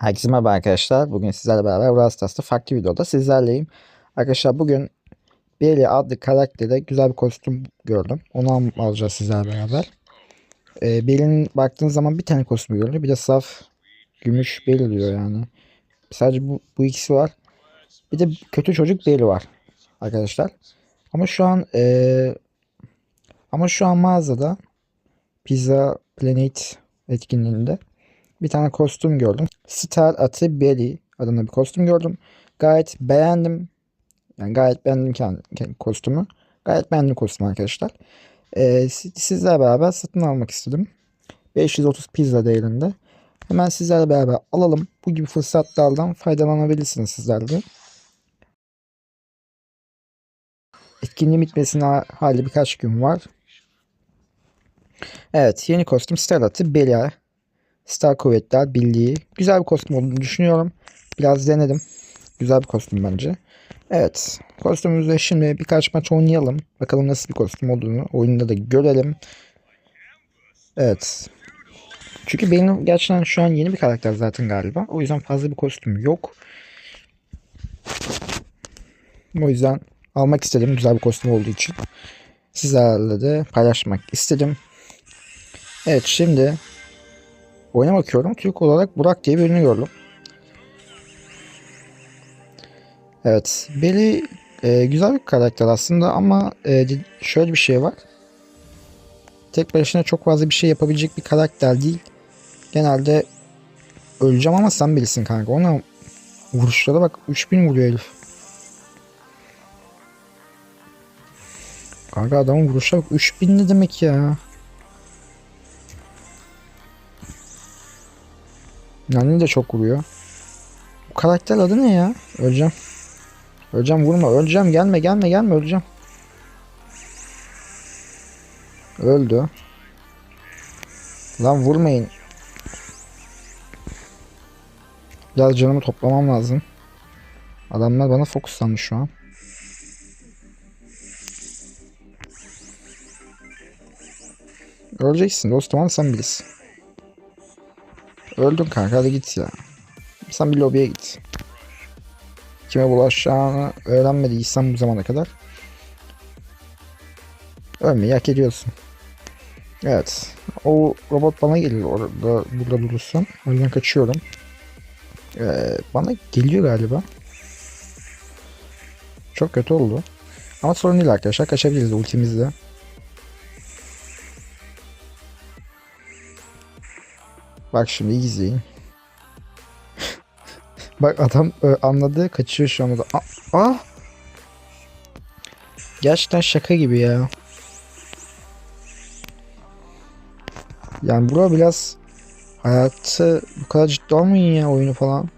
Herkese merhaba arkadaşlar. Bugün sizlerle beraber Brawl Stars'ta farklı videoda sizlerleyim. Arkadaşlar bugün Bailey adlı karaktere güzel bir kostüm gördüm. Onu al- alacağız sizlerle beraber. Ee, Bailey'nin baktığınız zaman bir tane kostümü görünüyor. Bir de saf gümüş Bailey diyor yani. Sadece bu, bu ikisi var. Bir de kötü çocuk Bailey var arkadaşlar. Ama şu an ee, ama şu an mağazada Pizza Planet etkinliğinde bir tane kostüm gördüm. Star atı Belly adında bir kostüm gördüm. Gayet beğendim. Yani gayet beğendim kendi, kendi kostümü. Gayet beğendim kostümü arkadaşlar. Ee, si- sizlerle beraber satın almak istedim. 530 pizza değerinde. Hemen sizlerle beraber alalım. Bu gibi fırsatlardan faydalanabilirsiniz sizler de. Etkinliğin bitmesine ha- hali birkaç gün var. Evet yeni kostüm Star atı Belly Star Kuvvetler Birliği. Güzel bir kostüm olduğunu düşünüyorum. Biraz denedim. Güzel bir kostüm bence. Evet. Kostümümüzde şimdi birkaç maç oynayalım. Bakalım nasıl bir kostüm olduğunu oyunda da görelim. Evet. Çünkü benim gerçekten şu an yeni bir karakter zaten galiba. O yüzden fazla bir kostüm yok. O yüzden almak istedim güzel bir kostüm olduğu için. Sizlerle de paylaşmak istedim. Evet şimdi Oyuna bakıyorum. Türk olarak Burak diye birini gördüm. Evet. Beli e, güzel bir karakter aslında ama e, şöyle bir şey var. Tek başına çok fazla bir şey yapabilecek bir karakter değil. Genelde öleceğim ama sen bilirsin kanka. Ona vuruşlara bak 3000 vuruyor herif. Kanka adamın vuruşa bak 3000 ne demek ya? Nani de çok vuruyor. Bu karakter adı ne ya? Öleceğim. Öleceğim vurma. Öleceğim. Gelme gelme gelme öleceğim. Öldü. Lan vurmayın. Biraz canımı toplamam lazım. Adamlar bana fokuslanmış şu an. Öleceksin dostum ama sen bilirsin. Öldün kanka hadi git ya. Sen bir lobiye git. Kime bulaşacağını öğrenmediysen bu zamana kadar. Ölmeyi hak ediyorsun. Evet. O robot bana gelir orada burada durursun. O yüzden kaçıyorum. Ee, bana geliyor galiba. Çok kötü oldu. Ama sorun değil arkadaşlar. Kaçabiliriz ultimizle. Bak şimdi izleyin. Bak adam e, anladı kaçıyor şu anda. Ah, ah! Gerçekten şaka gibi ya. Yani bura biraz hayatı bu kadar ciddi olmayın ya oyunu falan.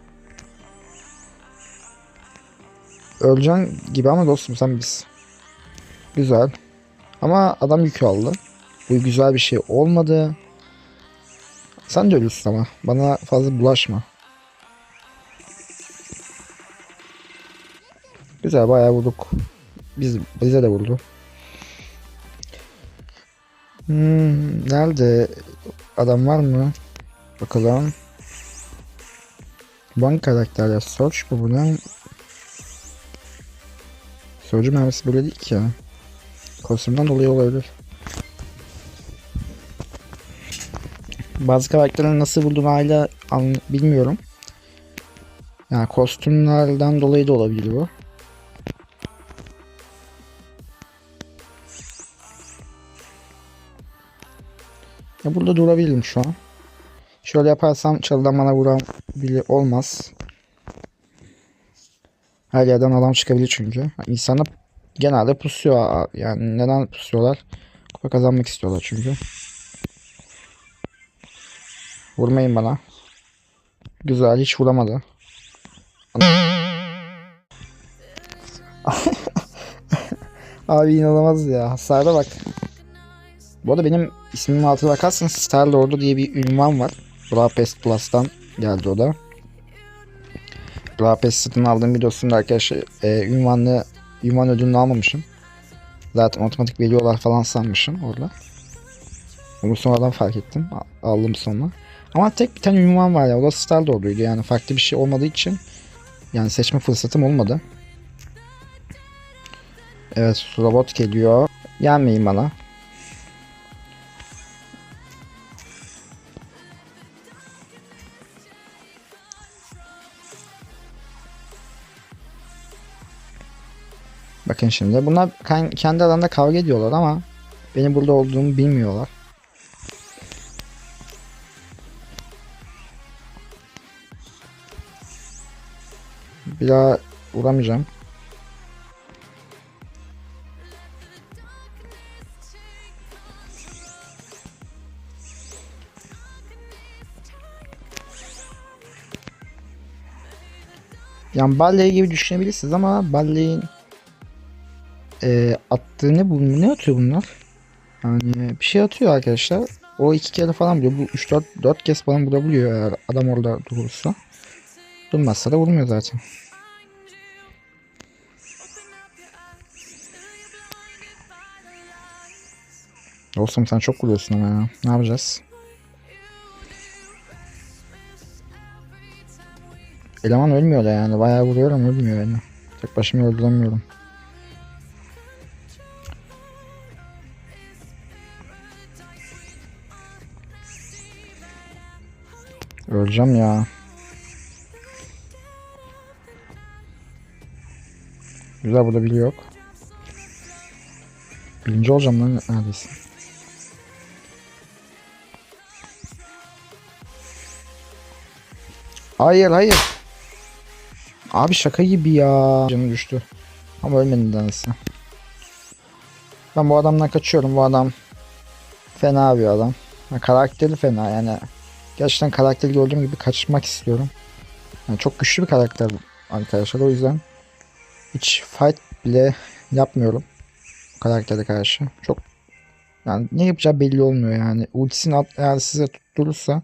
Öleceksin gibi ama dostum sen biz. Güzel. Ama adam yük aldı. Bu güzel bir şey olmadı. Sen de ölürsün ama. Bana fazla bulaşma. Güzel bayağı vurduk. Biz, bize de vurdu. Hmm, nerede? Adam var mı? Bakalım. Bank karakterler. Search bu ne? Search'ün mermisi böyle değil ki ya. Kostümden dolayı olabilir. Bazı karakterlerin nasıl vurduğunu hala bilmiyorum. Yani kostümlerden dolayı da olabilir bu. Ya burada durabilirim şu an. Şöyle yaparsam çalıdan bana vuran biri olmaz. Her yerden adam çıkabilir çünkü. İnsanlar genelde pusuyor. Yani neden pusuyorlar? Kupa kazanmak istiyorlar çünkü. Vurmayın bana. Güzel hiç vuramadı. Abi inanılmaz ya. Hasara bak. Bu arada benim ismim altına bakarsanız Star Lord'u diye bir ünvan var. Budapest Plus'tan geldi o da. Budapest satın aldığım videosunda arkadaşlar e, ünvanlı ünvan ödülünü almamışım. Zaten otomatik veriyorlar falan sanmışım orada. Onu sonradan fark ettim. Aldım sonra. Ama tek bir tane ünvan var ya. O da Star Lord'uydu. Yani farklı bir şey olmadığı için yani seçme fırsatım olmadı. Evet robot geliyor. Gelmeyin bana. Bakın şimdi bunlar kendi aralarında kavga ediyorlar ama benim burada olduğumu bilmiyorlar. Bir daha vuramayacağım. Yani Balley gibi düşünebilirsiniz ama Balley'in e, attığı ne bu? Ne atıyor bunlar? Yani bir şey atıyor arkadaşlar. O iki kere falan buluyor. Bu 3 4 4 kez falan bulabiliyor eğer adam orada durursa. Durmazsa da vurmuyor zaten. Dostum sen çok vuruyorsun ama ya. Ne yapacağız? Eleman ölmüyor da yani. Bayağı vuruyorum ölmüyor yani. Tek başıma öldüremiyorum. Öleceğim ya. Güzel burada biri yok. Birinci olacağım lan neredeyse. Hayır hayır. Abi şaka gibi ya. Canım düştü. Ama ölmedi nedense. Ben bu adamdan kaçıyorum. Bu adam fena bir adam. Ha, karakteri fena yani. Gerçekten karakteri gördüğüm gibi kaçmak istiyorum. Yani çok güçlü bir karakter arkadaşlar. O yüzden hiç fight bile yapmıyorum. Karaktere karşı. Çok yani ne yapacağı belli olmuyor yani. Ultisini at, eğer size tutturursa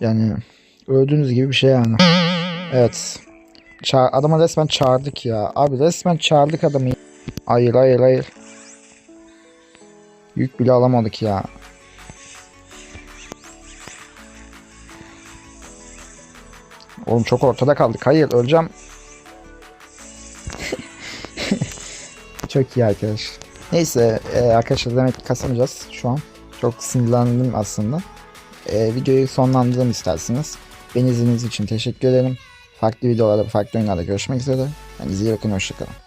yani öldüğünüz gibi bir şey yani. Evet. Ça adama resmen çağırdık ya. Abi resmen çağırdık adamı. Hayır hayır hayır. Yük bile alamadık ya. Oğlum çok ortada kaldık. Hayır öleceğim. çok iyi arkadaş. Neyse e, arkadaşlar demek ki kasamayacağız şu an. Çok sinirlendim aslında. E, videoyu sonlandıralım isterseniz. Beni izlediğiniz için teşekkür ederim. Farklı videolarda, farklı oyunlarda görüşmek üzere. Kendinize iyi bakın, hoşçakalın.